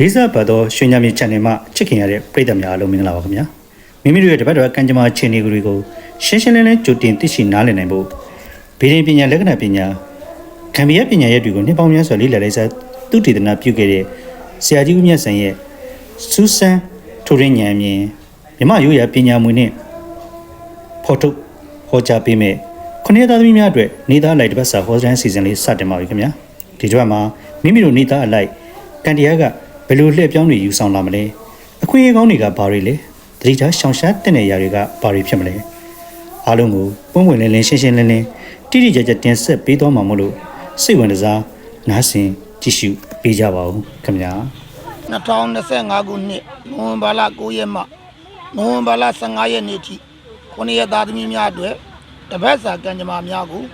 လေးစားပတ်သောရွှေညမြေ channel မှာချစ်ခင်ရတဲ့ပရိသတ်များအားလုံးမင်္ဂလာပါခင်ဗျာမိမိတို့ရဲ့တပတ်တော်ကံကြမ္မာခြေနေတွေကိုရှင်းရှင်းလင်းလင်းကြိုတင်သိရှိနားလည်နိုင်ဖို့ဗေဒင်ပညာလက္ခဏာပညာခံပြရပညာရဲ့တွေကိုနှစ်ပေါင်းများစွာလေ့လာလိုက်စားသူတည်တနာပြုခဲ့တဲ့ဆရာကြီးဦးမြတ်ဆန်ရဲ့စူးစမ်းထိုရင်းဉာဏ်မြင်မြမရိုးရာပညာမွေနဲ့ဖော်ထုတ်ဟောကြားပေးမဲ့ခုနှစ်သားသမီးများအတွက်နေသားလိုက်တစ်ပတ်စာဟောစတန်းစီစဉ်လေးစတင်ပါပြီခင်ဗျာဒီကြွမှာမိမိတို့နေသားအလိုက်ကံတရားက ဘယ်လိုလှည့်ပြောင်းတွေယူဆောင်လာမလဲအခွင့်အရေးကောင်းတွေကဘာတွေလဲတတိထားရှောင်ရှားတဲ့နေရာတွေကဘာတွေဖြစ်မလဲအားလုံးကိုပုံဝင်လင်းလင်းရှင်းရှင်းလင်းလင်းတိတိကျကျတင်ဆက်ပေးသွားမှာမို့လို့စိတ်ဝင်စားနားဆင်ကြည့်ရှုပေးကြပါဦးခင်ဗျာ2025ခုနှစ်နိုဝင်ဘာလ9ရက်မှနိုဝင်ဘာလ15ရက်နေ့ထိခုနှစ်ရက်သားသမီးများအတွက်တပတ်စာကံကြမ္မာများကို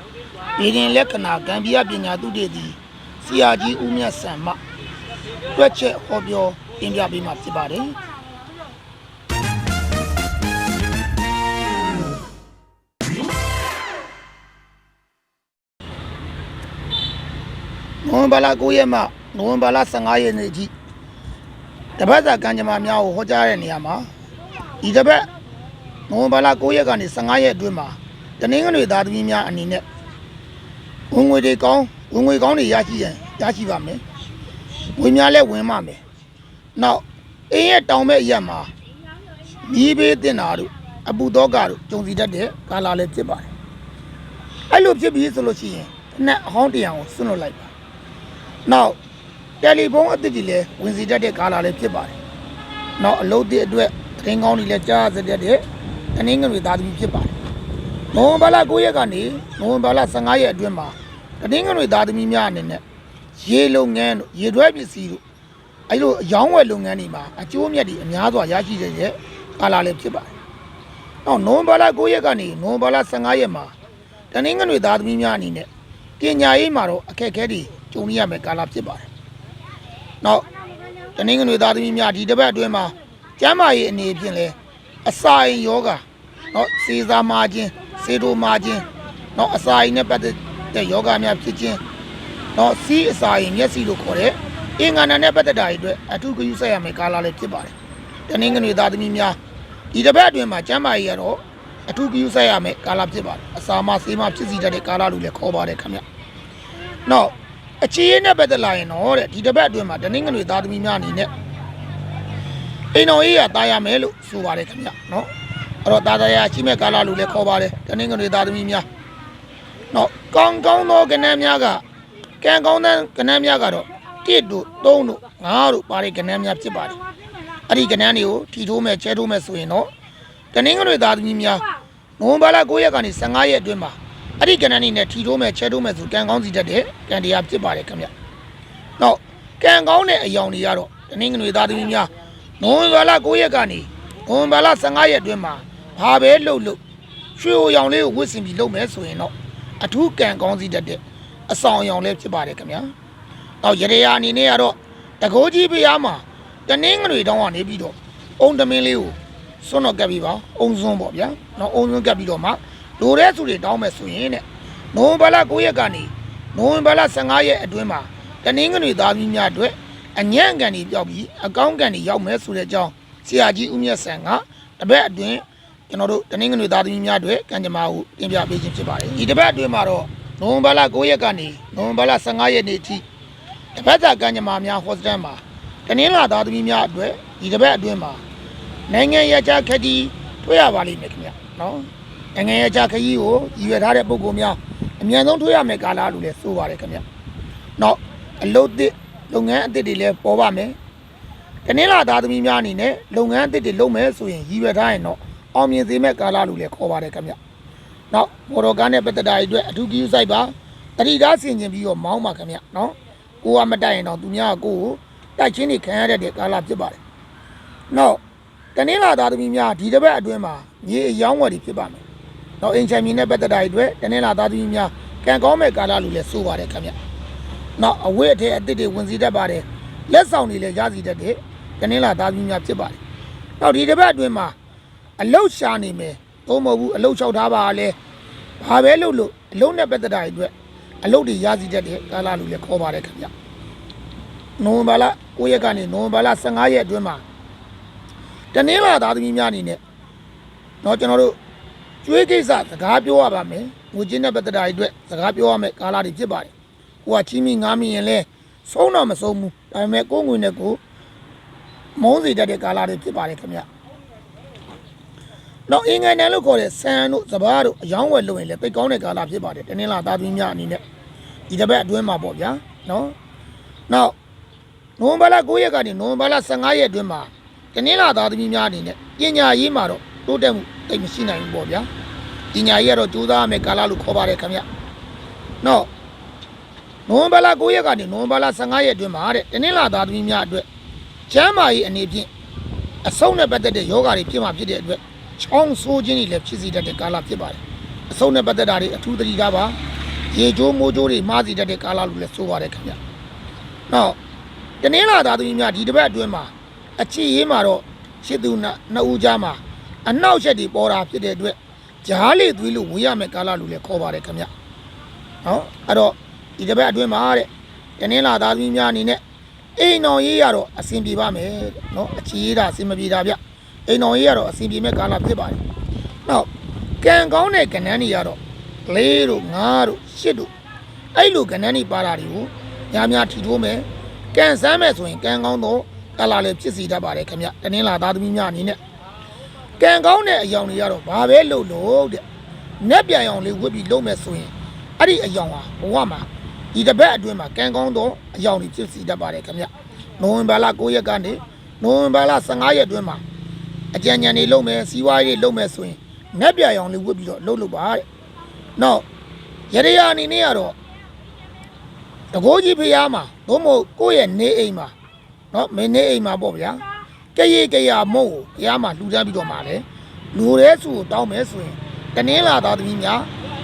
ပြည်ရင်လက္ခဏာကံပြပညာသူတေသည်ဆရာကြီးဦးမြတ်ဆန်မှ တွက်ချက်ဟောပြောတင်ပြပေးမှာဖြစ်ပါတယ်နိုဝင်ဘာလ9ရက်မှနိုဝင်ဘာလ15ရက်နေ့ထိတပတ်စာကံကြမ္မာများကိုဟောကြားတဲ့နေရာမှာဒီတပတ်နိုဝင်ဘာလ9ရက်ကနေ15ရက်အတွင်းမှာတနင်္ဂနွေသားသမီးများအနေနဲ့ဝင်ငွေတွေကောင်းဝင်ငွေကောင်းတွေရရှိရင်ရရှိပါမယ်။ ဝင်များလည်းဝင်ပါမယ်။နောက်အင်းရဲ့တောင်ဘက်ရက်မှာမိဘေးတင်တာတို့အပူတော့ကတို့ကြုံစီတတ်တဲ့ကာလာလည်းဖြစ်ပါတယ်။အဲ့လိုဖြစ်ပြီးဆိုလို့ရှိရင်တစ်နက်အဟောင်းတရားကိုဆွန့်လွတ်လိုက်ပါ။နောက်တယ်လီဖုန်းအသစ်ကြီးလည်းဝင်စီတတ်တဲ့ကာလာလည်းဖြစ်ပါတယ်။နောက်အလုပ်သစ်အတွက်သတင်းကောင်းတွေလည်းကြားရစေတတ်တဲ့တနင်္ဂနွေသားသမီးဖြစ်ပါတယ်။နိုဝင်ဘာလ9ရက်ကနေနိုဝင်ဘာလ15ရက်အတွင်းမှာတနင်္ဂနွေသားသမီးများအနေနဲ့ ရေလုပ်ငန်းတို့ရေတွဲပစ္စည်းတို့အဲလိုအယောင်းဝယ်လုပ်ငန်းတွေမှာအကျိုးမြတ်တွေအများစွာရရှိတဲ့ကာလာလည်းဖြစ်ပါတယ်။နောက်နိုဝင်ဘာလ9ရက်ကနေနိုဝင်ဘာလ15ရက်မှာတနင်္ဂနွေသားသမီးများအနေနဲ့ပညာရေးမှာတော့အခက်အခဲတွေကြုံရမယ့်ကာလာဖြစ်ပါတယ်။နောက်တနင်္ဂနွေသားသမီးများဒီတစ်ပတ်အတွင်းမှာကျမ်းမာရေးအနေဖြင့်လဲအစာအိမ်ယောဂနော်စေစာမာခြင်းစေတိုမာခြင်းနော်အစာအိမ်နဲ့ပတ်သက်တဲ့ယောဂများဖြစ်ခြင်း နော်စီးအစာအိမ်မျက်စိလို့ခေါ်တဲ့အင်္ဂါနာနဲ့ပတ်သက်တာတွေအတွက်အထူးဂရုစိုက်ရမယ့်ကာလလည်းဖြစ်ပါတယ်တနင်္ဂနွေသားသမီးများဒီတစ်ပတ်အတွင်းမှာကျမ်းမာရေးကတော့အထူးဂရုစိုက်ရမယ့်ကာလဖြစ်ပါတယ်အစာမဆေးမဖြစ်စီတတ်တဲ့ကာလလို့လည်းခေါ်ပါတယ်ခင်ဗျနောက်အခြေရနဲ့ပတ်သက်လာရင်တော့တဲ့ဒီတစ်ပတ်အတွင်းမှာတနင်္ဂနွေသားသမီးများအနေနဲ့အိမ်တော်ရေးရတာရမယ်လို့ဆိုပါတယ်ခင်ဗျနော်အဲ့တော့တာတရားရှိမဲ့ကာလလို့လည်းခေါ်ပါတယ်တနင်္ဂနွေသားသမီးများနော်ကောင်းကောင်းသောကဏ္ဍများက ကံကောင်းတဲ့ကဏ္ဍများကတော့1တို့3တို့5တို့ပါတဲ့ကဏ္ဍများဖြစ်ပါတယ်အဲ့ဒီကဏ္ဍတွေကိုထီထိုးမဲ့ချဲထိုးမဲ့ဆိုရင်တော့တနင်္ဂနွေသားသမီးများနိုဝင်ဘာလ9ရက်ကနေ15ရက်အတွင်းမှာအဲ့ဒီကဏ္ဍနေနဲ့ထီထိုးမဲ့ချဲထိုးမဲ့ဆိုကံကောင်းစီတတ်တဲ့ကံတရားဖြစ်ပါတယ်ခင်ဗျ။နောက်ကံကောင်းတဲ့အယောင်တွေကတော့တနင်္ဂနွေသားသမီးများနိုဝင်ဘာလ9ရက်ကနေနိုဝင်ဘာလ15ရက်အတွင်းမှာဘာပဲလှုပ်လှုပ်ရွှေအိုရောင်လေးကိုဝတ်ဆင်ပြီးလုပ်မယ်ဆိုရင်တော့အထူးကံကောင်းစီတတ်တဲ့ အဆောင်အယောင်လေးဖြစ်ပါတယ်ခင်ဗျာ။နောက်ရရယာအနေနဲ့ကတော့တကိုးကြီးဖျားမှာတနင်္ဂနွေတောင်းကနေပြီးတော့အုံတမင်းလေးကိုစွန့်တော့ကပ်ပြီးပါအုံစွန်းပေါ့ဗျာ။နောက်အုံစွန်းကပ်ပြီးတော့မှလိုတဲ့သူတွေတောင်းမယ်ဆိုရင်တဲ့နိုဝင်ဘာလ9ရက်ကနေနိုဝင်ဘာလ15ရက်အတွင်းမှာတနင်္ဂနွေသားသမီးများအတွက်အညံ့ကန်တွေပြောက်ပြီးအကောင်းကန်တွေရောက်မယ်ဆိုတဲ့အကြောင်းဆရာကြီးဦးမြတ်ဆန်ကတပတ်အတွင်းကျွန်တော်တို့တနင်္ဂနွေသားသမီးများအတွက်ကံကြမ္မာကိုတင်ပြပေးခြင်းဖြစ်ပါတယ်ဒီတပတ်အတွင်းမှာတော့ နိုဝင်ဘာလ9ရက်ကနေနိုဝင်ဘာလ15ရက်နေ့ထိတပတ်သာကံကြမ္မာများဟောစတန်မှာတနင်္လာသားသမီးများအတွက်ဒီတပတ်အတွင်းမှာနိုင်ငံရခြားခက်တီတွေ့ရပါလိမ့်မယ်ခင်ဗျနော်နိုင်ငံရဲ့ကြာခရီးကိုရည်ရွယ်ထားတဲ့ပုံကောများအမြန်ဆုံးထွေးရမယ်ကာလလို့လည်းဆိုပါတယ်ခင်ဗျ။နောက်အလုပ်သစ်လုပ်ငန်းအသစ်တွေလည်းပေါ်ပါမယ်။တနင်္လာသားသမီးများအနေနဲ့လုပ်ငန်းအသစ်တွေလုပ်မယ်ဆိုရင်ရည်ရွယ်ထားရင်တော့အောင်မြင်စေမယ့်ကာလလို့လည်းခေါ်ပါတယ်ခင်ဗျ။ နောက်မော်တော်ကားနဲ့ပတ်သက်တာတွေအတွက်အထူးကြီးစိုက်ပါတတိသားဆင်ကျင်ပြီးတော့မောင်းပါခင်ဗျ။နော်ကိုကမတိုက်ရင်တော့သူများကကိုကိုတိုက်ချင်းတွေခံရတဲ့ကာလဖြစ်ပါတယ်။နောက်တနင်္လာသားသမီးများဒီတစ်ပတ်အတွင်းမှာမြေအယောင်းဝယ်တွေဖြစ်ပါမယ်နောက်အင်ချန်မီနဲ့ပတ်သက်တာတွေအတွက်တနင်္လာသားသမီးများကံကောင်းမဲ့ကာလလို့လည်းဆိုပါတယ်ခင်ဗျ။နောက်အဝိအထည်အသစ်တွေဝင်စီတတ်ပါတယ်။လက်ဆောင်တွေလည်းရစီတတ်တဲ့တနင်္လာသားသမီးများဖြစ်ပါတယ်။နောက်ဒီတစ်ပတ်အတွင်းမှာအလုတ်ရှာနေမယ်။ သို့မဟုတ်ဘူးအလုတ်လျှောက်ထားပါလဲ။ဘာပဲလုပ်လို့အလုတ်နဲ့ပတ်သက်တာတွေအတွက်အလုတ်တွေရစီတတ်တဲ့ကာလလို့လည်းခေါ်ပါတယ်ခင်ဗျ။ နိုဝင်ဘာလ9ရက်ကနေနိုဝင်ဘာလ15ရက်အတွင်းမှာတနင်္လာသားသမီးများအနေနဲ့เนาะကျွန်တော်တို့ကျွေးကိစ္စစကားပြောရပါမယ်ငွေချင်းတဲ့ပတ်သက်တာတွေအတွက်စကားပြောရမယ်ကာလာတွေဖြစ်ပါတယ်ကိုကချင်းမီငားမီရင်လဲဆုံးတော့မဆုံးဘူးဒါပေမဲ့ကိုယ်ငွေနဲ့ကိုမုန်းစီတတ်တဲ့ကာလာတွေဖြစ်ပါတယ်ခင်ဗျ တော့အင်္ဂန်တန်လို့ခေါ်တဲ့ဆန်တို့စဘာတို့အယောင်းဝယ်လုပ်ရင်လည်းတိတ်ကောင်းတဲ့ကာလာဖြစ်ပါတယ်တနင်္လာသားသမီးများအနေနဲ့ဒီတစ်ပတ်အတွင်းမှာပေါ့ဗျာနော်နောက်နိုဝင်ဘာလ9ရက်ကနေနိုဝင်ဘာလ15ရက်အတွင်းမှာတနင်္လာသားသမီးများအနေနဲ့ပညာရေးမှာတော့တိုးတက်မှုတိတ်မရှိနိုင်ဘူးပေါ့ဗျာပညာရေးကတော့ကြိုးစားရမယ်ကာလလို့ခေါ်ပါတယ်ခင်ဗျနော်နိုဝင်ဘာလ9ရက်ကနေနိုဝင်ဘာလ15ရက်အတွင်းမှာတဲ့တနင်္လာသားသမီးများအတွက်ကျမ်းမာရေးအနေဖြင့်အဆုံးနဲ့ပတ်သက်တဲ့ယောဂါတွေဖြစ်မှာဖြစ်တဲ့အတွက် ချောင်းဆိုးခြင်းတွေလည်းဖြစ်စေတတ်တဲ့ကာလဖြစ်ပါတယ်အဆုံးနဲ့ပတ်သက်တာတွေအထူးသတိထားပါရေချိုးမိုးချိုးတွေမှားစေတတ်တဲ့ကာလလို့လည်းဆိုပါတယ်ခင်ဗျနော်တနင်္လာသားသမီးများဒီတစ်ပတ်အတွင်းမှာအချစ်ရေးမှာတော့ရှစ်သူနှစ်နှစ်ဦးကြားမှာအနောက်ချက်တွေပေါ်တာဖြစ်တဲ့အတွက်ဂျားလေးသွေးလို့ဝေးရမယ်ကာလလို့လည်းခေါ်ပါတယ်ခင်ဗျနော်အဲ့တော့ဒီတစ်ပတ်အတွင်းမှာတဲ့တနင်္လာသားသမီးများအနေနဲ့အိမ်တော်ရေးရတော့အဆင်ပြေပါမယ်တဲ့နော်အချစ်ရေးတာအဆင်မပြေတာဗျ အိမ်တော်ရေးရတော့အဆင်ပြေမဲ့ကာလဖြစ်ပါတယ်နော်ကံကောင်းတဲ့ကဏ္ဍတွေကတော့လေးတို့ငါးတို့ရှစ်တို့အဲ့လိုကဏ္ဍတွေပါတာတွေကိုများများထီထိုးမယ်ကံစမ်းမဲ့ဆိုရင်ကံကောင်းတော့ကလာလည်းဖြစ်စီတတ်ပါတယ်ခင်ဗျတနင်္လာသားသမီးများအနေနဲ့ကံကောင်းတဲ့အယောင်တွေကတော့ဘာပဲလုပ်လို့တဲ့နက်ပြန်အောင်လေးဝတ်ပြီးလုပ်မဲ့ဆိုရင်အဲ့ဒီအယောင်ဟာဘဝမှာဒီတစ်ပတ်အတွင်းမှာကံကောင်းတော့အယောင်တွေဖြစ်စီတတ်ပါတယ်ခင်ဗျနိုဝင်ဘာလ9ရက်ကနေနိုဝင်ဘာလ15ရက်အတွင်းမှာ အကြံဉာဏ်တွေလုံးမယ်စီးပွားရေးလုံးမယ်ဆိုရင်နက်ပြရောင်တွေဝတ်ပြီးတော့လှုပ်လှုပ်ပါတဲ့။နောက်ရရအနေနဲ့ကတော့တကိုးကြီးဖျားမှာသို့မဟုတ်ကိုယ့်ရဲ့နေအိမ်မှာနော်မင်းနေအိမ်မှာပေါ့ဗျာ။ကြရေကြရမုံကိုဖျားမှာလှူဒန်းပြီးတော့မှာလေ။လူရဲစုကိုတောင်းမယ်ဆိုရင်တနင်္လာသားသမီးများ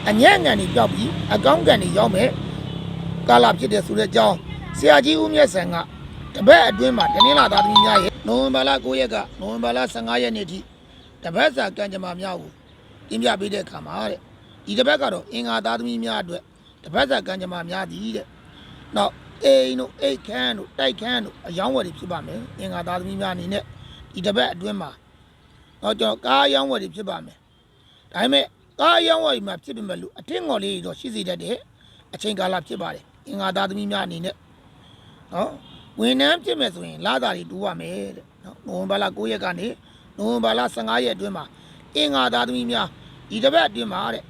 အညံ့ငံတွေပြောက်ပြီးအကောင့်ကန်တွေရောက်မယ်။ကာလာဖြစ်တဲ့ဆိုတဲ့အကြောင်းဆရာကြီးဦးမြတ်ဆန်ကတပတ်အတွင်းမှာတနင်္လာသားသမီးများရဲ့ နိုဝင်ဘာလ9ရက်ကနိုဝင်ဘာလ15ရက်နေ့ထိတပတ်စာကံကြမ္မာများကိုတင်ပြပေးတဲ့အခါမှာတဲ့ဒီတပတ်ကတော့အင်္ဂါသားသမီးများအတွက်တပတ်စာကံကြမ္မာများသည်တဲ့နောက်အိမ်တို့အိတ်ခမ်းတို့တိုက်ခမ်းတို့အယောင်းဝယ်တွေဖြစ်ပါမယ်အင်္ဂါသားသမီးများအနေနဲ့ဒီတစ်ပတ်အတွင်းမှာတော့ကျွန်တော်ကားအယောင်းဝယ်တွေဖြစ်ပါမယ်ဒါပေမဲ့ကားအယောင်းဝယ်တွေမှာဖြစ်ပေမဲ့လို့အထင်ငေါ်လေးတွေတော့ရှိစေတတ်တဲ့အချိန်ကာလဖြစ်ပါတယ်အင်္ဂါသားသမီးများအနေနဲ့နော် ဝန်ထမ်းဖြစ်မယ်ဆိုရင်လာတာတွေတူရမယ်တဲ့နော်နိုဝင်ဘာလ9ရက်ကနေနိုဝင်ဘာလ15ရက်အတွင်းမှာအင်္ဂါသားသမီးများဒီတစ်ပတ်အတွင်းမှာတဲ့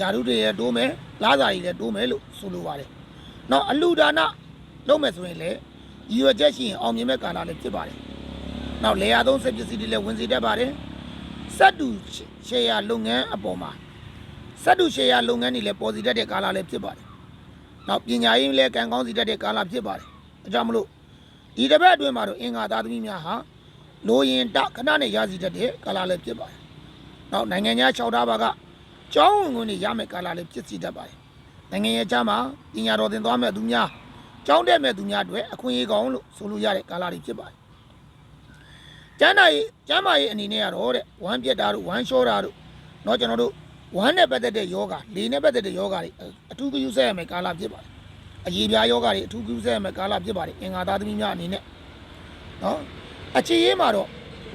ယာရုတွေလည်းတိုးမယ်လာတာတွေလည်းတိုးမယ်လို့ဆိုလိုပါတယ်နော်အလူဒါနလုပ်မယ်ဆိုရင်လေရည်ရွယ်ချက်ရှိရင်အောင်မြင်မဲ့ကာလလည်းဖြစ်ပါတယ်။နောက်လေယာသုံးစက်ပစ္စည်းတွေလည်းဝင်စေတတ်ပါတယ်။စက်တူရှယ်ယာလုပ်ငန်းအပေါ်မှာစက်တူရှယ်ယာလုပ်ငန်းတွေလည်းပေါ်စီတတ်တဲ့ကာလလည်းဖြစ်ပါတယ်။နောက်ပညာရေးလည်းကံကောင်းစီတတ်တဲ့ကာလဖြစ်ပါတယ်။အဲကြောင့်မလို့ ဒီတစ်ပတ်အတွင်းမှာတော့အင်္ဂါသားသမီးများဟာလိုရင်တခဏနဲ့ရစီတတ်တဲ့ကာလလည်းဖြစ်ပါတယ်။နောက်နိုင်ငံခြား၆တားပါကကျောင်းဝင်ဝင်တွေရမယ်ကာလလည်းဖြစ်စီတတ်ပါတယ်။ နိုင်ငံရဲ့ချမ်းမှာပညာတော်သင်သွားမဲ့သူများကျောင်းတက်မဲ့သူများအတွက်အခွင့်အရေးကောင်းလို့ဆိုလို့ရတဲ့ကာလတွေဖြစ်ပါတယ်။ကျမ်းနာရေးကျမ်းမာရေးအနေနဲ့ကတော့တဲ့ဝမ်းပြက်တာတို့ဝမ်းလျှောတာတို့เนาะကျွန်တော်တို့ဝမ်းနဲ့ပတ်သက်တဲ့ယောဂလေနဲ့ပတ်သက်တဲ့ယောဂတွေအထူးပြုဆက်ရမယ့်ကာလဖြစ်ပါတယ်။ အရေးပြားယောဂတွေအထူးကူးစက်မဲ့ကာလဖြစ်ပါတယ်အင်္ဂါသားသမီးများအနေနဲ့နော်အခြေရေးမှာတော့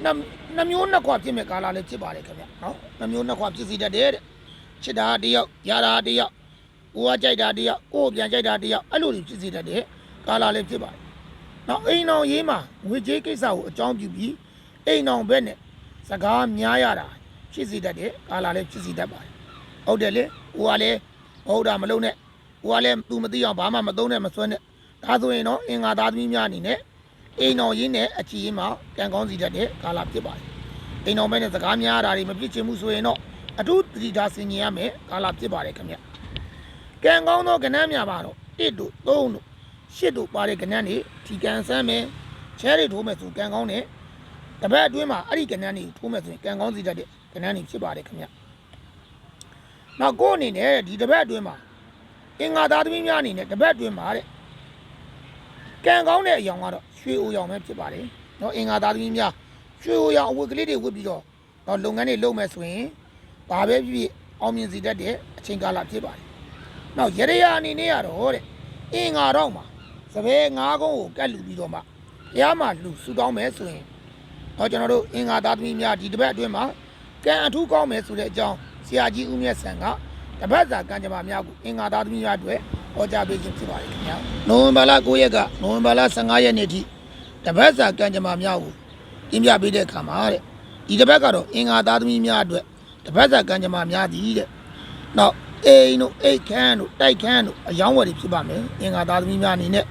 နှမျိုးနှစ်ခွဖြစ်မဲ့ကာလလည်းဖြစ်ပါတယ်ခင်ဗျနော်နှမျိုးနှစ်ခွဖြစ်စီတတ်တယ်တဲ့ချစ်တာတယောက်ရတာတယောက်ကိုကကြိုက်တာတယောက်ကိုပြန်ကြိုက်တာတယောက်အဲ့လိုတွေဖြစ်စီတတ်တယ်ကာလလည်းဖြစ်ပါတယ်နော်အိမ်အောင်ရေးမှာငွေကြေးကိစ္စကိုအကြောင်းပြုပြီးအိမ်အောင်ဘက်နဲ့စကားများရတာဖြစ်စီတတ်တယ်ကာလလည်းဖြစ်စီတတ်ပါတယ်ဟုတ်တယ်လေဟိုကလည်းဟုတ်တာမလုံးနဲ့ ကိုကလည်းသူမသိအောင်ဘာမှမသုံးနဲ့မစွဲနဲ့။ဒါဆိုရင်တော့အင်္ဂါသားသမီးများအနေနဲ့အိမ်အောင်ရေးနဲ့အချီရေးမှာကံကောင်းစေတတ်တဲ့ကာလာဖြစ်ပါတယ်။အိမ်အောင်ဘက်နဲ့စကားများရတာတွေမဖြစ်ချင်ဘူးဆိုရင်တော့အထူးသတိထားဆင်ခြင်ရမယ်ကာလာဖြစ်ပါတယ်ခင်ဗျ။ကံကောင်းသောကဏ္ဍများပါတော့1တို့3တို့8တို့ပါတဲ့ကဏ္ဍတွေဒီကံဆန်းမယ်ချဲတွေထိုးမယ်ဆိုကံကောင်းတယ်တပတ်အတွင်းမှာအဲ့ဒီကဏ္ဍတွေထိုးမယ်ဆိုရင်ကံကောင်းစီတတ်တဲ့ကဏ္ဍတွေဖြစ်ပါတယ်ခင်ဗျနောက်ကိုယ့်အနေနဲ့ဒီတပတ်အတွင်းမှာ အင်္ဂါသားသမီးများအနေနဲ့တပတ်အတွင်းမှာတဲ့ကံကောင်းတဲ့အယောင်ကတော့ရွှေအိုရောင်ပဲဖြစ်ပါတယ်နော်အင်္ဂါသားသမီးများရွှေအိုရောင်အဝတ်ကလေးတွေဝတ်ပြီးတော့တော့လုပ်ငန်းတွေလုပ်မယ်ဆိုရင်ဘာပဲဖြစ်ဖြစ်အောင်မြင်စီတတ်တဲ့အချိန်ကာလဖြစ်ပါတယ်နောက်ရရယာအနေနဲ့ကတော့တဲ့အင်္ဂါတော့မှာစပယ်ငါးကုန်းကိုကတ်လူပြီးတော့မှတရားမှလူဆူတောင်းမယ်ဆိုရင်တော့ကျွန်တော်တို့အင်္ဂါသားသမီးများဒီတစ်ပတ်အတွင်းမှာကံအထူးကောင်းမယ်ဆိုတဲ့အကြောင်းဆရာကြီးဦးမြတ်ဆန်က တပတ်စာကံကြမ္မာများကိုအင်္ဂါသားသမီးများအတွက်ဟောကြားပေးခြင်းဖြစ်ပါတယ်ခင်ဗျာနိုဝင်ဘာလ9ရက်ကနိုဝင်ဘာလ15ရက်နေ့ထိတပတ်စာကံကြမ္မာများကိုတင်ပြပေးတဲ့အခါမှာတဲ့ဒီတစ်ပတ်ကတော့အင်္ဂါသားသမီးများအတွက်တပတ်စာကံကြမ္မာများသည်တဲ့နောက်အိမ်တို့အိတ်ခမ်းတို့တိုက်ခမ်းတို့အယောင်းဝယ်တွေဖြစ်ပါမယ်အင်္ဂါသားသမီးများအနေနဲ့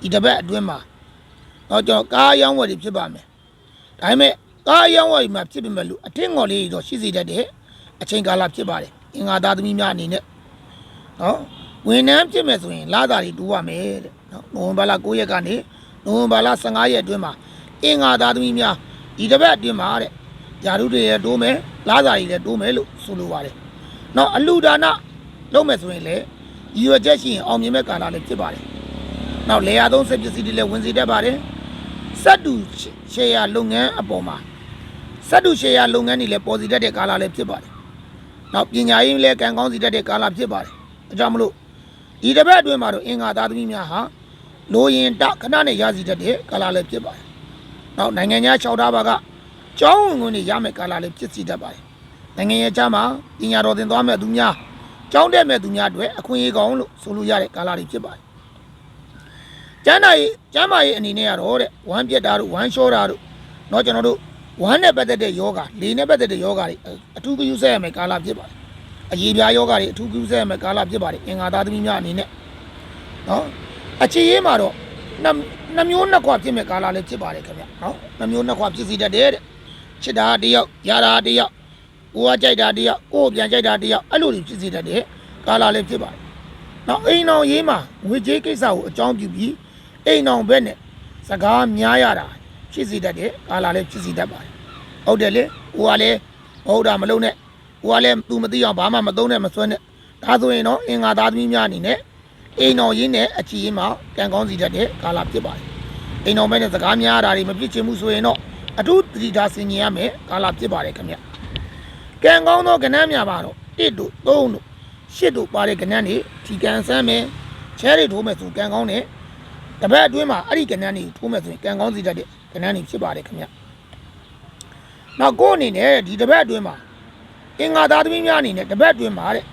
ဒီတစ်ပတ်အတွင်းမှာတော့ကျွန်တော်ကားအယောင်းဝယ်တွေဖြစ်ပါမယ်ဒါပေမဲ့ကားအယောင်းဝယ်တွေမှာဖြစ်ပေမဲ့လို့အထင်ငေါ်လေးတွေတော့ရှိစေတတ်တဲ့အချိန်ကာလဖြစ်ပါတယ် အင်္ဂါသားသမီးများအနေနဲ့နော်ဝန်ထမ်းဖြစ်မယ်ဆိုရင်လာတာတွေတူရမယ်တဲ့နော်နိုဝင်ဘာလ9ရက်ကနေနိုဝင်ဘာလ15ရက်အတွင်းမှာအင်္ဂါသားသမီးများဒီတစ်ပတ်အတွင်းမှာတဲ့ယာရုတွေလည်းတိုးမယ်လာတာတွေလည်းတိုးမယ်လို့ဆိုလိုပါတယ်နောက်အလူဒါနလုပ်မယ်ဆိုရင်လည်းရည်ရွယ်ချက်ရှိရင်အောင်မြင်မဲ့ကာလလည်းဖြစ်ပါတယ်။နောက်လေယာသုံးစက်ပစ္စည်းတွေလည်းဝင်စီတတ်ပါတယ်။စက်တူရှယ်ယာလုပ်ငန်းအပေါ်မှာစက်တူရှယ်ယာလုပ်ငန်းတွေလည်းပေါ်စီတတ်တဲ့ကာလလည်းဖြစ်ပါတယ်။ နောက်ပညာရေးလည်းကံကောင်းစီတတ်တဲ့ကာလဖြစ်ပါတယ်။အဲကြောင့်မလို့ဒီတစ်ပတ်အတွင်းမှာတော့အင်္ဂါသားသမီးများဟာလိုရင်တခဏနဲ့ရစီတတ်တဲ့ကာလလည်းဖြစ်ပါတယ်။နောက်နိုင်ငံခြား၆တားပါကကျောင်းဝင်ဝင်တွေရမယ်ကာလလည်းဖြစ်စီတတ်ပါတယ်။ နိုင်ငံရဲ့အချမ်းမှာပညာတော်သင်သွားမဲ့သူများကျောင်းတက်မဲ့သူများတွေအခွင့်အရေးကောင်းလို့ဆိုလို့ရတဲ့ကာလတွေဖြစ်ပါတယ်။ကျမ်းနာရေးကျမ်းမာရေးအနေနဲ့ကတော့တဲ့ဝမ်းပြက်တာတို့ဝမ်းလျှောတာတို့เนาะကျွန်တော်တို့ ဝမ်းနဲ့ပတ်သက်တဲ့ယောဂလေနဲ့ပတ်သက်တဲ့ယောဂတွေအထူးကယူဆရမယ်ကာလဖြစ်ပါတယ်အရေးပြားယောဂတွေအထူးကယူဆရမယ်ကာလဖြစ်ပါတယ်အင်္ဂါသားသမီးများအနေနဲ့နော်အခြေရေးမှာတော့နှမျိုးနှစ်ခွဖြစ်မဲ့ကာလလည်းဖြစ်ပါတယ်ခင်ဗျနော်နှမျိုးနှစ်ခွဖြစ်စီတတ်တယ်တဲ့ချစ်တာတယောက်ရတာတယောက်ကိုကကြိုက်တာတယောက်ကိုပြန်ကြိုက်တာတယောက်အဲ့လိုတွေဖြစ်စီတတ်တယ်ကာလလည်းဖြစ်ပါတယ်နော်အိမ်အောင်ရေးမှာငွေကြေးကိစ္စကိုအကြောင်းပြုပြီးအိမ်အောင်ဘက်နဲ့စကားများရတာ ဖြစ်စေတတ်တယ်ကာလာလည်းဖြစ်စေတတ်ပါတယ်။ဟုတ်တယ်လေ။ကိုကလည်းမဟုတ်တာမလုပ်နဲ့။ကိုကလည်းသူမသိအောင်ဘာမှမသုံးနဲ့မဆွဲနဲ့။ဒါဆိုရင်တော့အင်္ဂါသားသမီးများအနေနဲ့အိမ်အောင်ရင်းနဲ့အချီရင်မှာကံကောင်းစီတတ်တဲ့ကာလာဖြစ်ပါတယ်။အိမ်အောင်ဘက်နဲ့စကားများရတာတွေမဖြစ်ချင်ဘူးဆိုရင်တော့အထူးသတိထားဆင်ခြင်ရမယ်ကာလာဖြစ်ပါတယ်ခင်ဗျ။ကံကောင်းသောကဏ္ဍများပါတော့1တို့3တို့8တို့ပါတဲ့ကဏ္ဍတွေဒီကံဆမ်းမယ်ချဲတွေထိုးမယ်ဆိုကံကောင်းတယ်တပတ်အတွင်းမှာအဲ့ဒီကဏ္ဍတွေထိုးမယ်ဆိုရင်ကံကောင်းစီတတ်တဲ့ ကဏ္ဍတွေဖြစ်ပါတယ်ခင်ဗျနောက်ကိုယ့်အနေနဲ့ဒီတပတ်အတွင်းမှာအင်္ဂါသားသမီးများအနေနဲ့တပတ်အတွင်းမှာတဲ့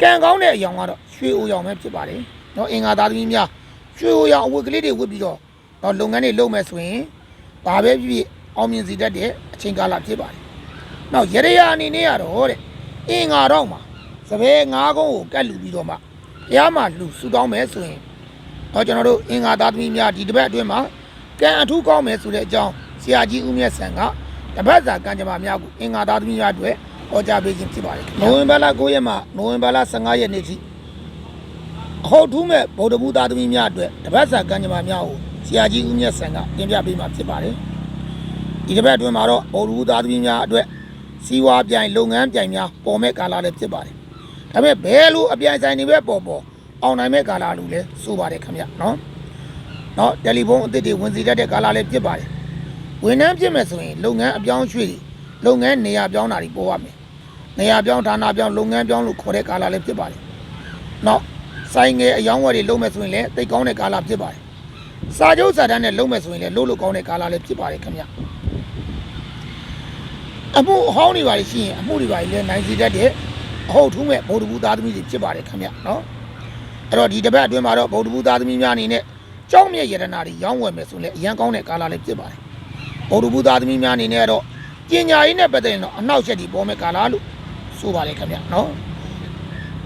ကံကောင်းတဲ့အယောင်ကတော့ရွှေအိုရောင်ပဲဖြစ်ပါတယ်နော်အင်္ဂါသားသမီးများရွှေအိုရောင်အဝတ်ကလေးတွေဝတ်ပြီးတော့တော့လုပ်ငန်းတွေလုပ်မယ်ဆိုရင်ဘာပဲဖြစ်ဖြစ်အောင်မြင်စီတတ်တဲ့အချိန်ကာလဖြစ်ပါတယ်နောက်ရရရအနေနဲ့ရတော့တဲ့အင်္ဂါတော့မှာစပယ်ငါးကုန်းကိုကတ်လူပြီးတော့မှတရားမှလူဆူတောင်းမယ်ဆိုရင်တော့ကျွန်တော်တို့အင်္ဂါသားသမီးများဒီတစ်ပတ်အတွင်းမှာ ကံအထူးကောင်းမယ်ဆိုတဲ့အကြောင်းဆရာကြီးဦးမြတ်ဆန်ကတပတ်စာကံကြမ္မာများကိုအင်္ဂါသားသမီးများအတွက်ဟောကြားပေးခြင်းဖြစ်ပါတယ်နိုဝင်ဘာလ9ရက်မှနိုဝင်ဘာလ15ရက်နေ့ထိအဟုတ်ထူးမဲ့ဗုဒ္ဓဘုသားသမီးများအတွက်တပတ်စာကံကြမ္မာများကိုဆရာကြီးဦးမြတ်ဆန်ကတင်ပြပေးမှာဖြစ်ပါတယ်ဒီတစ်ပတ်အတွင်းမှာတော့ဘော်လူသားသမီးများအတွက်စီဝါပြိုင်လုပ်ငန်းပြိုင်များပေါ်မဲ့ကာလလည်းဖြစ်ပါတယ်။ဒါပေမဲ့ဘယ်လိုအပြိုင်ဆိုင်တွေပဲပေါ်ပေါ်အောင်နိုင်မဲ့ကာလလို့လည်းဆိုပါတယ်ခင်ဗျနော်။ နော်တယ်လီဖုန်းအသစ်တွေဝင်စီတတ်တဲ့ကာလလည်းဖြစ်ပါတယ်။ဝန်ထမ်းဖြစ်မဲ့ဆိုရင်လုပ်ငန်းအပြောင်းအရွှေ့တွေလုပ်ငန်းနေရာပြောင်းတာတွေပေါ်ရမယ်။နေရာပြောင်းဌာနပြောင်းလုပ်ငန်းပြောင်းလို့ခေါ်တဲ့ကာလလည်းဖြစ်ပါတယ်။နော်ဆိုင်ငယ်အယောင်းဝယ်တွေလုပ်မဲ့ဆိုရင်လည်းတိတ်ကောင်းတဲ့ကာလဖြစ်ပါတယ်။စာချုပ်စာတမ်းနဲ့လုပ်မဲ့ဆိုရင်လည်းလုပ်လို့ကောင်းတဲ့ကာလလည်းဖြစ်ပါတယ်ခင်ဗျ။အမှုအဟောင်းတွေပါရှိရင်အမှုတွေပါလည်းနိုင်စီတတ်တဲ့အဟုတ်ထူးမဲ့ဗုဒ္ဓဘူးသားသမီးတွေဖြစ်ပါတယ်ခင်ဗျနော်အဲ့တော့ဒီတစ်ပတ်အတွင်းမှာတော့ဗုဒ္ဓဘူးသားသမီးများအနေနဲ့ ကြောင်းမြတ်ယတနာတွေရောင်းဝယ်မယ်ဆိုရင်လည်းအရန်ကောင်းတဲ့ကာလလေးဖြစ်ပါတယ်ဗုဒ္ဓဘူးသားသမီးများအနေနဲ့ကတော့ပညာရေးနဲ့ပတ်သက်ရင်တော့အနောက်ချက်တွေပေါ်မဲ့ကာလလို့ဆိုပါတယ်ခင်ဗျနော်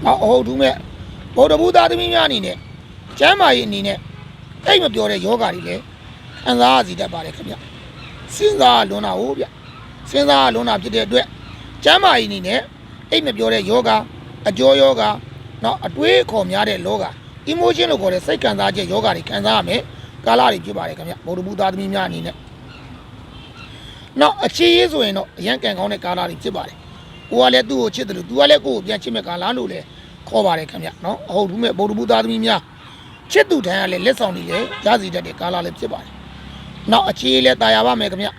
နောက်အဟုတ်ထူးမဲ့ဗုဒ္ဓဘူးသားသမီးများအနေနဲ့ကျမ်းမာရေးအနေနဲ့အိတ်မပြောတဲ့ယောဂါတွေလည်းခံစားရစီတတ်ပါတယ်ခင်ဗျစဉ်းစားလွန်တာဟုတ်ဗျစဉ်းစားလုံးတာဖြစ်တဲ့အတွက်ကျမ်းမာရေးအနေနဲ့အိတ်မပြောတဲ့ယောဂအကျော်ယောဂနောက်အတွေးအခေါ်များတဲ့လောဂ emotion လို့ခေါ်တဲ့စိတ်ခံစားချက်ယောဂတွေခံစားရမယ်ကာလတွေဖြစ်ပါတယ်ခင်ဗျဗုဒ္ဓဘုသားသမီးများအနေနဲ့နောက်အခြေရေးဆိုရင်တော့အရန်ကံကောင်းတဲ့ကာလတွေဖြစ်ပါတယ်ကိုကလည်းသူ့ကိုချစ်တယ်လို့သူကလည်းကိုယ့်ကိုပြန်ချစ်မဲ့ကာလလို့လည်းခေါ်ပါတယ်ခင်ဗျနော်အဟုတ်ဘူးမဲ့ဗုဒ္ဓဘုသားသမီးများချစ်သူထံကလည်းလက်ဆောင်တွေလည်းရစီတတ်တဲ့ကာလလည်းဖြစ်ပါတယ်နောက်အခြေရေးလည်းတာယာပါမယ်ခင်ဗျ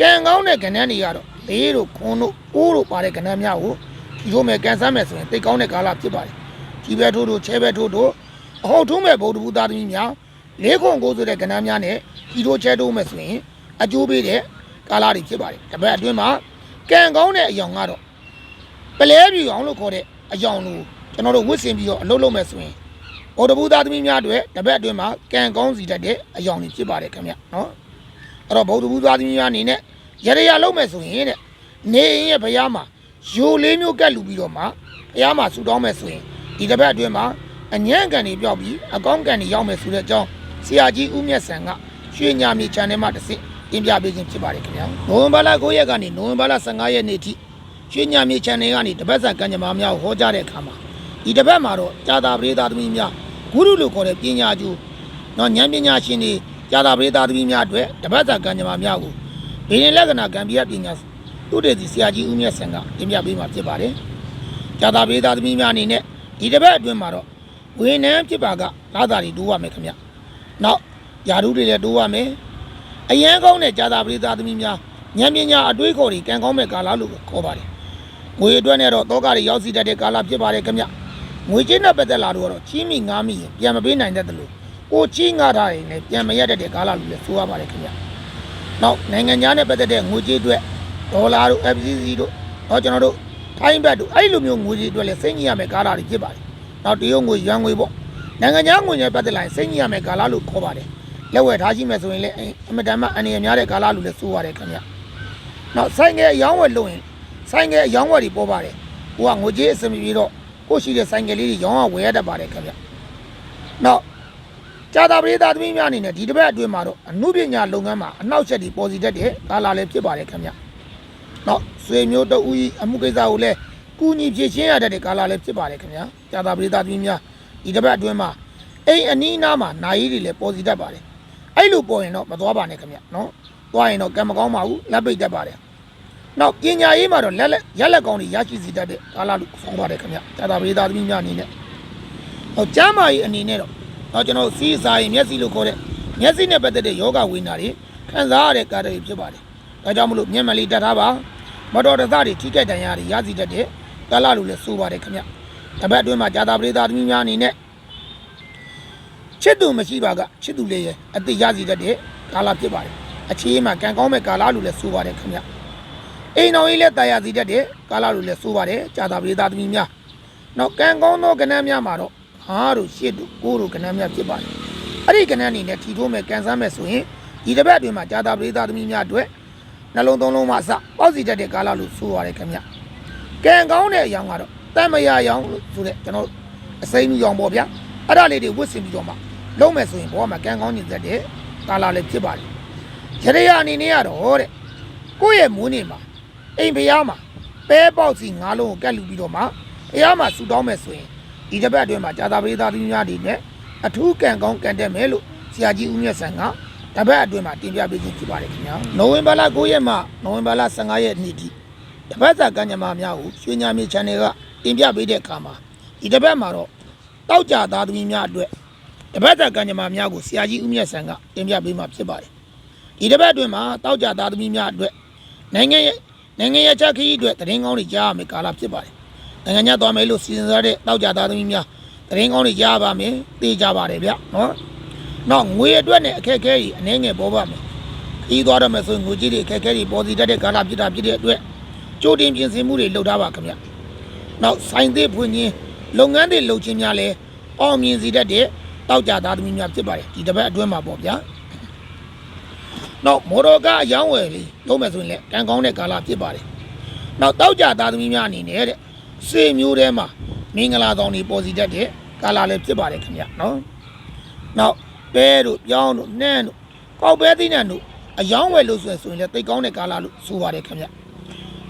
ကံကောင်းတဲ့ကဏ္ဍတွေကတော့လေးတို့ခွန်းတို့ပိုးတို့ပါတဲ့ကဏ္ဍများကိုဒီလိုမဲ့ကန်ဆန်းမယ်ဆိုရင်တိတ်ကောင်းတဲ့ကာလဖြစ်ပါတယ် ဒီဘက်ထိုးတို့ချဲဘက်ထိုးတို့အအဟုတ်ထုံးမဲ့ဗုဒ္ဓဘုသားသမီးများလေးခွန်ကိုဆိုတဲ့ကဏ္ဍများနဲ့ဤတို့ချဲတိုးမဲ့ဆိုရင်အကျိုးပေးတဲ့ကာလတွေဖြစ်ပါတယ်တပတ်အတွင်းမှာကံကောင်းတဲ့အယောင်ကတော့ပလဲပြူအောင်လို့ခေါ်တဲ့အယောင်လို့ကျွန်တော်တို့ဝစ်စင်ပြီးတော့အလုပ်လုပ်မဲ့ဆိုရင်ဗုဒ္ဓဘုသားသမီးများတွေတပတ်အတွင်းမှာကံကောင်းစီတတ်တဲ့အယောင်တွေဖြစ်ပါတယ်ခင်ဗျနော်အဲ့တော့ဗုဒ္ဓဘုသားသမီးများအနေနဲ့ရရရလုပ်မဲ့ဆိုရင်တဲ့နေရင်ရဲ့ဘုရားမှာယိုလေးမျိုးကတ်လူပြီးတော့မှဘုရားမှာဆူတောင်းမဲ့ဆိုရင် ဒီတပတ်အတွင်းမှာအညံ့ကန်တွေပြောက်ပြီးအကောင်းကန်တွေရောက်မဲ့ဆိုတဲ့အကြောင်းဆရာကြီးဦးမြတ်ဆန်ကရွှေညာမြေ channel မှာတစ်ဆင့်တင်ပြပေးခြင်းဖြစ်ပါတယ်ခင်ဗျာနိုဝင်ဘာလ9ရက်ကနေနိုဝင်ဘာလ15ရက်နေ့ထိရွှေညာမြေ channel ကနေတပတ်စာကံကြမ္မာများကိုဟောကြားတဲ့အခါမှာဒီတပတ်မှာတော့ကြာတာပရိသသမီးများဂုရုလို့ခေါ်တဲ့ပညာကျူနော်ဉာဏ်ပညာရှင်တွေကြာတာပရိသသမီးများအတွက်တပတ်စာကံကြမ္မာများကိုဘိရင်လက္ခဏာကံပြပညာသူတည်စီဆရာကြီးဦးမြတ်ဆန်ကတင်ပြပေးမှာဖြစ်ပါတယ်ကြာတာပရိသသမီးများအနေနဲ့ ဒီတပတ်အတွင်းမှာတော့ဝေနန်းဖြစ်ပါကလာတာတွေတိုးရမယ်ခင်ဗျနောက်ယာရုတွေလည်းတိုးရမယ်အရန်ကောင်းတဲ့ဂျာတာပရိသသမီးများဉာဏ်ပညာအတွေးခေါ်တွေကံကောင်းမဲ့ကာလလို့ခေါ်ပါတယ်။ငွေအတွက်နဲ့တော့တောကတွေရောက်စီတတ်တဲ့ကာလဖြစ်ပါတယ်ခင်ဗျ။ငွေချင်းနဲ့ပတ်သက်လာတော့တော့ချင်းမိငားမိရင်ပြန်မပေးနိုင်တတ်တယ်လို့ကိုချင်းငားထားရင်လည်းပြန်မရတတ်တဲ့ကာလလို့လည်းဆိုရပါတယ်ခင်ဗျ။နောက်နိုင်ငံခြားနဲ့ပတ်သက်တဲ့ငွေကြေးအတွက်ဒေါ်လာတို့ FCC တို့တော့ကျွန်တော်တို့ ထိုင်းဘတ်တို့အဲ့လိုမျိုးငွေကြေးအတွက်လည်းစိတ်ညစ်ရမယ့်ကာလတွေဖြစ်ပါတယ်။နောက်တရုတ်ငွေရွမ်ငွေပေါ့နိုင်ငံခြားငွေနဲ့ပတ်သက်လာရင်စိတ်ညစ်ရမယ့်ကာလလို့ခေါ်ပါတယ်။လက်ဝဲထားရှိမယ်ဆိုရင်လည်းအမတန်မှအနေရများတဲ့ကာလလူလည်းစိုးရတယ်ခင်ဗျ။နောက်ဆိုင်ငယ်အယောင်းဝယ်လို့ရင်ဆိုင်ငယ်အယောင်းဝယ်တွေပေါ်ပါတယ်။ကိုကငွေကြေးအစမပြေတော့ကိုရှိတဲ့ဆိုင်ငယ်လေးတွေရောင်းအောင်ဝယ်ရတတ်ပါတယ်ခင်ဗျ။နောက်ကြာတာပရိသတ်သမီးများအနေနဲ့ဒီတစ်ပတ်အတွင်းမှာတော့အမှုပညာလုပ်ငန်းမှာအနောက်ချက်တွေပေါ်စီတတ်တဲ့ကာလလည်းဖြစ်ပါတယ်ခင်ဗျ။ နောက်ဆွေမျိုးတို့ဦးအမှုကိစ္စကိုလည်းကူညီဖြည့်ရှင်းရတတ်တဲ့ကာလလည်းဖြစ်ပါတယ်ခင်ဗျာ။ကြာတာပရိသတ်သမီးများဒီတစ်ပတ်အတွင်းမှာအိမ်အနီးနားမှာနိုင်ရည်တွေလည်းပေါ်စီတတ်ပါတယ်။အဲ့လိုပေါ်ရင်တော့မသွားပါနဲ့ခင်ဗျနော်သွားရင်တော့ကံမကောင်းပါဘူးလက်ပိတ်တတ်ပါတယ်နောက်ပညာရေးမှာတော့လက်လက်ရက်လက်ကောင်းတွေရရှိစီတတ်တဲ့ကာလလို့ဆိုပါတယ်ခင်ဗျတာတာပရိသသမီးများအနေနဲ့ဟောကျမ်းမာရေးအနေနဲ့တော့တော့ကျွန်တော်စီးစာရင်မျက်စိလို့ခေါ်တဲ့မျက်စိနဲ့ပတ်သက်တဲ့ယောဂဝိညာဉ်တွေခံစားရတဲ့ကာလတွေဖြစ်ပါတယ်ဒါကြောင့်မလို့မျက်မှန်လေးတတ်ထားပါ မတော်တဆတွေထိခိုက်ဒဏ်ရာတွေရရှိတတ်တဲ့ကာလလို့လည်းဆိုပါတယ်ခင်ဗျတပတ်အတွင်းမှာဂျာတာပရိသသမီးများအနေနဲ့ချစ်သူမရှိပါကချစ်သူလေးရဲ့အသေးရစီတတ်တဲ့ကာလဖြစ်ပါတယ်အခြေအမှကံကောင်းမဲ့ကာလလို့လည်းဆိုပါတယ်ခင်ဗျအိမ်တော်ကြီးလည်းတာယာစီတတ်တဲ့ကာလလို့လည်းဆိုပါတယ်ကြာတာပရိသသမီးများနောက်ကံကောင်းသောကဏ္ဍများမှာတော့ဟာတို့ရှစ်တို့ကိုတို့ကဏ္ဍများဖြစ်ပါတယ်အဲ့ဒီကဏ္ဍအနေနဲ့ထီထိုးမဲ့ကန်ဆန်းမဲ့ဆိုရင်ဒီတစ်ပတ်အတွင်းမှာကြာတာပရိသသမီးများအတွက် နှလုံးသုံးလုံးမှအစပေါ့စီတတ်တဲ့ကာလလို့ဆိုရတယ်ခင်ဗျကံကောင်းတဲ့အရောင်ကတော့တန်မယာရောင်လို့ဆိုတဲ့ကျွန်တော်အစိမ်းရောင်ပေါ့ဗျာအဲ့ဒါလေးတွေဝတ်ဆင်ပြီးတော့မှလုံးမယ်ဆိုရင်ဘောကမှာကန်းကောင်းနေတတ်တဲ့ကာလာလည်းဖြစ်ပါတယ်။ရရအနေနဲ့ကတော့တဲ့ကိုယ့်ရဲ့မွေးနေ့မှာအိမ်ဖျားမှာပဲပေါက်စီငါးလုံးကိုကတ်လူပြီးတော့မှဖျားမှာဆူတောင်းမယ်ဆိုရင်ဒီတစ်ပတ်အတွင်းမှာကြာတာပရိသတ်များတွေနဲ့အထူးကံကောင်းကံတက်မယ်လို့ဆရာကြီးဦးမြတ်ဆန်က တပတ်အတွင်းမှာတင်ပြပေးခြင်းဖြစ်ပါတယ်ခင်ဗျာ။နိုဝင်ဘာလ9ရက်မှနိုဝင်ဘာလ15ရက်နေ့ထိတပတ်စာကံကြမ္မာများကိုရွှေညာမြေ channel ကတင်ပြပေးတဲ့အခါမှာဒီတစ်ပတ်မှာတော့တောက်ကြသားသမီးများအတွက်တပတ်တာကံကြမ္မာများကိုဆရာကြီးဦးမြတ်ဆန်ကတင်ပြပေးမှာဖြစ်ပါတယ်။ဒီတပတ်အတွင်းမှာတောက်ကြသားသမီးများအတွက်နိုင်ငံရဲ့နိုင်ငံရဲ့ချက်ခရီးအတွက်တရင်ကောင်းတွေကြားရမယ်ကာလဖြစ်ပါတယ်။နိုင်ငံခြားသွားမယ်လို့စီစဉ်ထားတဲ့တောက်ကြသားသမီးများတရင်ကောင်းတွေကြားရပါမယ်။သိကြပါတယ်ဗျနော်။ နောက်ငွေအတွက်နဲ့အခက်အခဲကြီးအနည်းငယ်ပေါ်ပါမယ်။ပြီးသွားတော့မယ်ဆိုရင်ငွေကြီးတွေအခက်အခဲကြီးပေါ်စီတတ်တဲ့ကာလဖြစ်တာဖြစ်တဲ့အတွက်ကြိုတင်ပြင်ဆင်မှုတွေလုပ်ထားပါခင်ဗျ။နောက်ဆိုင်သေးဖွင့်ခြင်းလုပ်ငန်းတွေလုပ်ခြင်းများလည်းအောင်မြင်စေတတ်တဲ့တောက်ကြသားသမီးများဖြစ်ပါတယ်ဒီတစ်ပတ်အတွင်းမှာပေါ့ဗျာနောက်မော်တော်ကားအယောင်းဝယ်လေးလုပ်မယ်ဆိုရင်လည်းကံကောင်းတဲ့ကာလဖြစ်ပါတယ်နောက်တောက်ကြသားသမီးများအနေနဲ့တဲ့စေမျိုးထဲမှာမင်္ဂလာဆောင်တွေပေါ်စီတတ်တဲ့ကာလလည်းဖြစ်ပါတယ်ခင်ဗျနော်နောက် ပဲတို့ပြောင်းတို့နှမ်းတို့ကောက်ပဲသီးနှံတို့အယောင်းဝယ်လို့ဆိုရင်ဆိုရင်လည်းတိတ်ကောင်းတဲ့ကာလလို့ဆိုပါတယ်ခင်ဗျ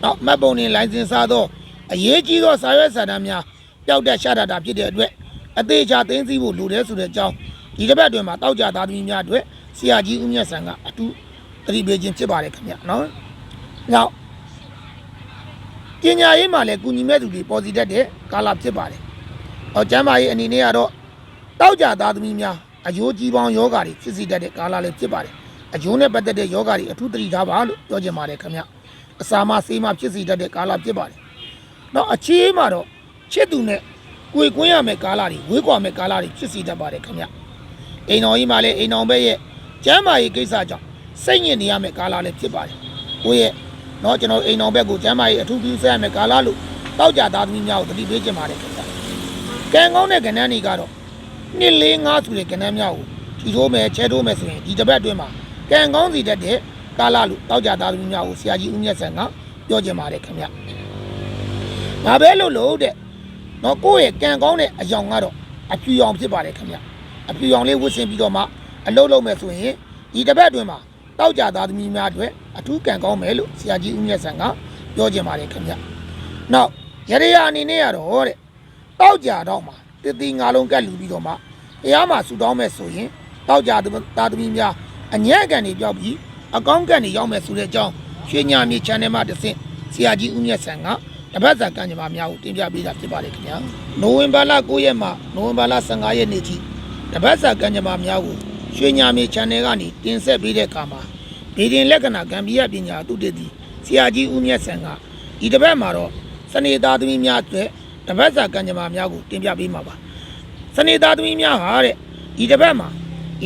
နောက်မှတ်ပုံတင်လိုင်စင်စားသောအရေးကြီးသောစာရွက်စာတမ်းများပျောက်တက်ရှာတတ်တာဖြစ်တဲ့အတွက်အသေးချာသိသိဖို့လိုတယ်ဆိုတဲ့အကြောင်းဒီတစ်ပတ်အတွင်းမှာတောက်ကြသားသမီးများအတွက်ဆရာကြီးဦးမြတ်ဆန်ကအတူတတိပေးခြင်းဖြစ်ပါတယ်ခင်ဗျနော်။နောက်ပညာရေးမှာလည်းကုညီမဲ့သူတွေပေါ်စီတတ်တဲ့ကာလဖြစ်ပါတယ်။ဟောကျမ်းမာရေးအနေနဲ့ကတော့တောက်ကြသားသမီးများ အယိုးကြီးပေါင်းယောဂါတွေဖြစ်စီတတ်တဲ့ကာလလည်းဖြစ်ပါတယ်။အယိုးနဲ့ပတ်သက်တဲ့ယောဂါတွေအထူးတတိထားပါလို့ပြောချင်ပါတယ်ခင်ဗျ။အစာမဆေးမဖြစ်စီတတ်တဲ့ကာလဖြစ်ပါတယ်။နောက်အခြေအေးမှာတော့ချစ်သူနဲ့ကိုယ်ကွင်းရမယ်ကာလတွေဝေးကွာမယ်ကာလတွေဖြစ်စီတတ်ပါတယ်ခင်ဗျအိမ်တော်ကြီးမှလည်းအိမ်တော်ဘက်ရဲ့ကျမ်းမာရေးကိစ္စကြောင့်စိတ်ညစ်နေရမယ်ကာလလည်းဖြစ်ပါတယ်ကိုယ့်ရဲ့နော်ကျွန်တော်အိမ်တော်ဘက်ကိုကျမ်းမာရေးအထူးပြုဆက်ရမယ်ကာလလို့တောက်ကြသားသမီးများကိုတတိပေးချင်ပါတယ်ခင်ဗျကံကောင်းတဲ့ကဏ္ဍတွေကတော့ နှစ်လေးငါးဆိုတဲ့ကဏ္ဍများကိုထီထိုးမယ်ချဲထိုးမယ်ဆိုရင်ဒီတစ်ပတ်အတွင်းမှာကံကောင်းစီတတ်တဲ့ကာလလို့တောက်ကြသားသမီးများကိုဆရာကြီးဦးမြတ်ဆန်ကပြောချင်ပါတယ်ခင်ဗျ။ဒါပဲလို့လို့တဲ့နော်ကိုယ့်ရဲ့ကံကောင်းတဲ့အယောင်ကတော့အဖြူရောင်ဖြစ်ပါတယ်ခင်ဗျ။အဖြူရောင်လေးဝတ်ဆင်ပြီးတော့မှအလုပ်လုပ်မယ်ဆိုရင်ဒီတစ်ပတ်အတွင်းမှာတောက်ကြသားသမီးများအတွက်အထူးကံကောင်းမယ်လို့ဆရာကြီးဦးမြတ်ဆန်ကပြောချင်ပါတယ်ခင်ဗျ။နောက်ရရရအနေနဲ့ရတော့တဲ့တောက်ကြတော့မှ တတိငါလုံးကတ်လူပြီးတော့မှတရားမှာဆူတောင်းမယ်ဆိုရင်တောက်ကြသားသမီးများအညံ့ကန်တွေပြောက်ပြီးအကောင်းကန်တွေရောက်မယ်ဆိုတဲ့အကြောင်းရွှေညာမြေ channel မှာတစ်ဆင့်ဆရာကြီးဦးမြတ်ဆန်ကတပတ်စာကံကြမ္မာများကိုတင်ပြပေးတာဖြစ်ပါတယ်ခင်ဗျာနိုဝင်ဘာလ9ရက်မှနိုဝင်ဘာလ15ရက်နေ့ထိတပတ်စာကံကြမ္မာများကိုရွှေညာမြေ channel ကနေတင်ဆက်ပေးတဲ့အခါမှာဗီဒီယလက္ခဏာကံပြည့်ပညာသူတည်တည်ဆရာကြီးဦးမြတ်ဆန်ကဒီတပတ်မှာတော့စနေသားသမီးများအတွက် တပတ်စာကံကြမ္မာများကိုတင်ပြပေးမှာပါစနေသားသမီးများဟာတဲ့ဒီတပတ်မှာ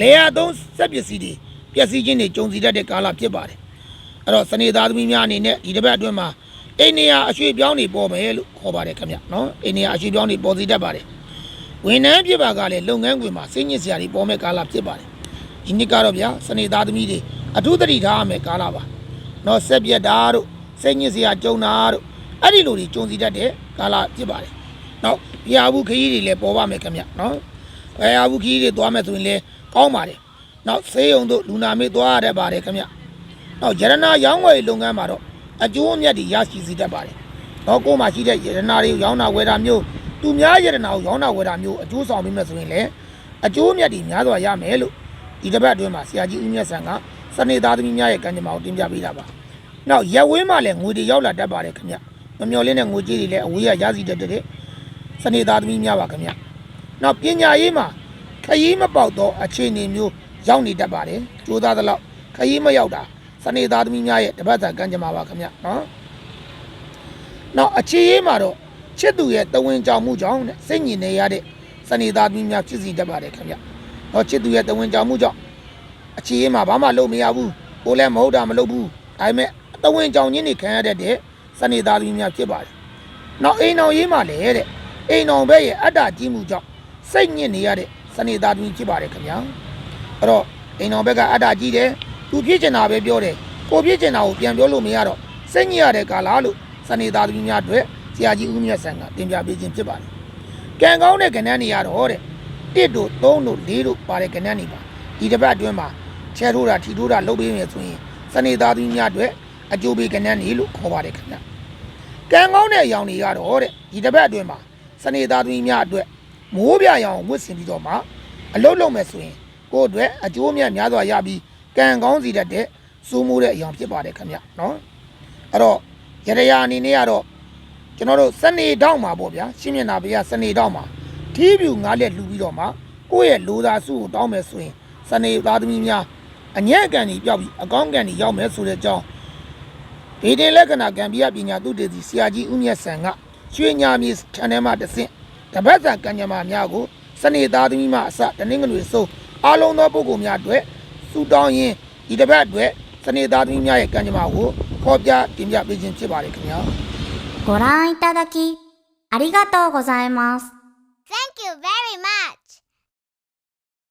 လေယာသုံးစက်ပစ္စည်းတွေပျက်စီးခြင်းတွေကြုံစီတတ်တဲ့ကာလဖြစ်ပါတယ်အဲ့တော့စနေသားသမီးများအနေနဲ့ဒီတစ်ပတ်အတွင်းမှာအိန္ဒိယအရွှေ့ပြောင်းနေပေါ်မယ်လို့ခေါ်ပါတယ်ခင်ဗျနော်အိန္ဒိယအရွှေ့ပြောင်းနေပေါ်စီတတ်ပါတယ်ဝန်ထမ်းပြပါကလည်းလုပ်ငန်းခွင်မှာစိတ်ညစ်စရာတွေပေါ်မဲ့ကာလဖြစ်ပါတယ်ဒီနှစ်ကတော့ဗျာစနေသားသမီးတွေအထူးသတိထားရမယ်ကာလပါနော်ဆက်ပြက်တာတို့စိတ်ညစ်စရာကြုံတာတို့ အဲ့ဒီလိုတွေကြုံစီတတ်တဲ့ကာလဖြစ်ပါတယ်နော်ပြာဘူးခရီးတွေလည်းပေါ်ပါမယ်ခင်ဗျနော်ဘယ်ဟာဘူးခရီးတွေသွားမယ်ဆိုရင်လည်းကောင်းပါတယ်နောက်ဆေးရုံတို့လူနာမေးသွားရတတ်ပါတယ်ခင်ဗျနောက်ယရနာရောင်းဝယ်ရေးလုပ်ငန်းမှာတော့အကျိုးအမြတ်တွေရရှိစေတတ်ပါတယ်။တော့ကိုယ်မှာရှိတဲ့ယရနာတွေကိုရောင်းတာဝယ်တာမျိုးသူများယရနာကိုရောင်းတာဝယ်တာမျိုးအကျိုးဆောင်ပြီးမှဆိုရင်လည်းအကျိုးအမြတ်တွေများစွာရမယ်လို့ဒီတစ်ပတ်အတွင်းမှာဆရာကြီးဦးမြတ်ဆန်ကစနေသားသမီးများရဲ့ကံကြမ္မာကိုတင်ပြပေးတာပါ။နောက်ရက်ဝင်းမှာလည်းငွေတွေရောက်လာတတ်ပါတယ်ခင်ဗျ။ မမျော်လင့်တဲ့ငွေကြေးတွေလည်းအဝေးကရရှိတတ်တဲ့စနေသားသမီးများပါခင်ဗျ။နောက်ပညာရေးမှာခရီးမပေါက်သောအခြေအနေမျိုးရောက်နေတတ်ပါတယ်။ကြိုးစားသလောက်ခရီးမရောက်တာစနေသားသမီးများရဲ့တပတ်စာကံကြမ္မာပါခင်ဗျနော်။နောက်အခြေရေးမှာတော့ချစ်သူရဲ့တဝင်ကြောင်မှုကြောင့်တဲ့စိတ်ညစ်နေရတဲ့စနေသားသမီးများဖြစ်စီတတ်ပါတယ်ခင်ဗျ။နော်ချစ်သူရဲ့တဝင်ကြောင်မှုကြောင့်အခြေရေးမှာဘာမှလုပ်မရဘူး။ကိုလည်းမဟုတ်တာမလုပ်ဘူး။ဒါပေမဲ့တဝင်ကြောင်ချင်းနေခံရတဲ့တဲ့ စနေသားသမီးများဖြစ်ပါတယ်။နောက်အိမ်တော်ရေးမှာလည်းတဲ့အိမ်တော်ဘက်ရဲ့အတ္တကြီးမှုကြောင့်စိတ်ညစ်နေရတဲ့စနေသားသမီးဖြစ်ပါတယ်ခင်ဗျာ။အဲ့တော့အိမ်တော်ဘက်ကအတ္တကြီးတယ်သူပြည့်ကျင်တာပဲပြောတယ်ကိုပြည့်ကျင်တာကိုပြန်ပြောလို့မရတော့စိတ်ညစ်ရတဲ့ကာလာလို့စနေသားသမီးများအတွက်ဆရာကြီးဦးမြတ်ဆန်ကတင်ပြပေးခြင်းဖြစ်ပါတယ်ကံကောင်းတဲ့ကဏ္ဍတွေကတော့တဲ့1တို့3တို့4တို့ပါတဲ့ကဏ္ဍတွေပါဒီတစ်ပတ်အတွင်းမှာချဲထိုးတာထီထိုးတာလုပ်ပေးမယ်ဆိုရင်စနေသားသမီးများအတွက်အကျိုးပေးကဏ္ဍတွေလို့ခေါ်ပါတယ်ခင်ဗျ ကံကောင်းတဲ့အယောင်တွေကတော့တဲ့ဒီတစ်ပတ်အတွင်းမှာစနေသားသမီးများအတွက်မိုးပြရောင်ဝတ်ဆင်ပြီးတော့မှအလုပ်လုပ်မယ်ဆိုရင်ကိုယ့်အတွက်အကျိုးမြတ်များစွာရပြီးကံကောင်းစီတတ်တဲ့စိုးမိုးတဲ့အရာဖြစ်ပါတယ်ခင်ဗျနော်အဲ့တော့ရရယာအနေနဲ့ကတော့ကျွန်တော်တို့စနေတောက်မှာပေါ့ဗျာရှင်းမျက်နှာဘေးကစနေတောက်မှာထီးပြူငါးလက်လှူပြီးတော့မှကိုယ့်ရဲ့လိုသာစုကိုတောင်းမယ်ဆိုရင်စနေသားသမီးများအညံ့အကန်ကြီးပြောက်ပြီးအကောင်းကန်ကြီးရောက်မယ်ဆိုတဲ့အကြောင်း ဒေတင်လက္ခဏာကံပြပညာသူတေစီဆရာကြီးဦးမြတ်ဆန်ကရွှေညာမြေခြံထဲမှာတဆင့်တပတ်စာကံကြမ္မာများကိုစနေသားသမီးမှအစတနင်္ဂနွေစိုးအားလုံးသောပုဂ္ဂိုလ်များအတွက် စူတောင်းရင်ဒီတစ်ပတ်အတွက်စနေသားသမီးများရဲ့ကံကြမ္မာကိုခေါ်ပြတင်ပြပေးခြင်းဖြစ်ပါတယ်ခင်ဗျာ ご覧いただきありがとうございます。